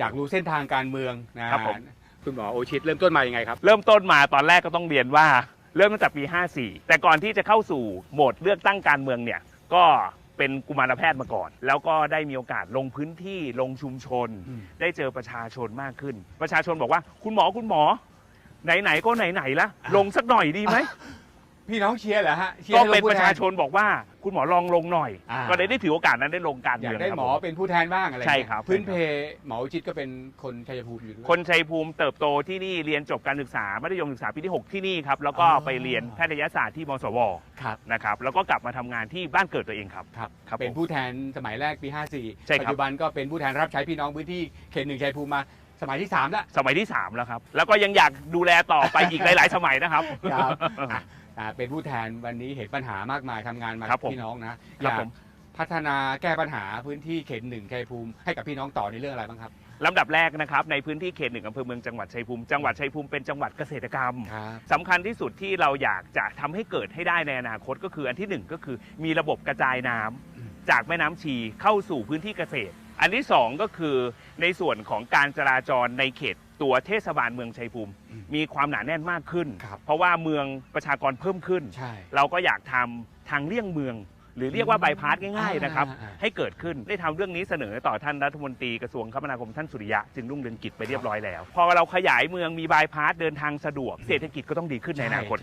จากรู้เส้นทางการเมืองนะครับผม คุณหมอโอชิตเริ่มต้นมายังไงครับ เริ่มต้นมาตอนแรกก็ต้องเรียนว่า เริ่มตั้งแต่ปี 54 แต่ก่อนที่จะเข้าสู่โหมดเลือกตั้งการเมืองเนี่ยก็เป็นกุมารแพทย์มาก่อน แล้วก็ได้มีโอกาสลงพื้นที่ลงชุมชน อืม ได้เจอประชาชนมากขึ้น ประชาชนบอกว่าคุณหมอคุณหมอ ไหนๆก็ไหนๆละลงสักหน่อยดีไหม พี่น้องเชียร์เหรอฮะชียก็ให้ลงเป็นผู้ประแทชาชนบอกว่าคุณหมอลองลงหน่อย อ่า ก็เลยได้ถือโอกาสนั้นได้ลงการอยาเมืกองได้ครับหมอผม เป็นผู้แทนบ้างอะไรใช่เงี้ยครับ พื้นใช่เพครับหมอโอชิตก็เป็นคนชัยภูมิอยู่ด้วย คนชัยภูมิเติบโตที่นี่เรียนจบการศึกษามัธยมศึกษาปีที่ 6 ที่นี่ครับ แล้วก็อ๋อ ไปเรียนแพทยศาสตร์ที่มสวครับนะครับแล้วก็กลับมาทำงานที่บ้านเกิดตัวเองครับ ครับ ครับเป็นผมผู้แทนสมัยแรกปีใช่54ครับ ปัจจุบันก็เป็นผู้แทนรับใช้พี่น้องพื้นที่เขตหนึ่งชัยภูมิมาสมัยที่3แล้วสมัยที่ 3 แล้วครับ แล้วก็ยังอยากดูแลต่อไปอีกหลาย ๆ สมัยนะครับ ครับอะ อ่าเป็นผู้แทนวันนี้เห็นปัญหามากมายทำงานมาครักับบผมพี่น้องนะคอรับยากผม พัฒนาแก้ปัญหาพื้นที่เขตหนึ่งชัยภูมิให้กับพี่น้องต่อในเรื่องอะไรบ้างครับลำดับแรกนะครับในพื้นที่เขตหนึ่งอำเภอเมืองจังหวัดชัยภูมิจังหวัดชัยภูมิเป็นจังหวัดเกษตรกรรม ครับ สำคัญที่สุดที่เราอยากจะทำให้เกิดให้ได้ในอนาคตก็คืออันที่หนึ่งก็คือมีระบบกระจายน้ำอืม จากแม่น้ำชีเข้าสู่พื้นที่เกษตร อันที่สองก็คือในส่วนของการจราจรในเขต ตัวเทศบาลเมืองชัยภูมิ มีความหนาแน่นมากขึ้น ครับเพราะว่าเมืองประชากรเพิ่มขึ้น ใช่เราก็อยากทำทางเลี่ยงเมือง หรือเรียกว่าบายพาสง่ายๆนะครับ อ่าอ่า ให้เกิดขึ้นได้ทำเรื่องนี้เสนอต่อท่านรัฐมนตรีกระทรวงคมนาคมท่านสุริยะจึงรุ่งเรืองกิจไปเรียบร้อยแล้ว พอเราขยายเมืองมีบายพาสเดินทางสะดวกเศรษฐกิจก็ต้องดีขึ้นในอนาคตครับ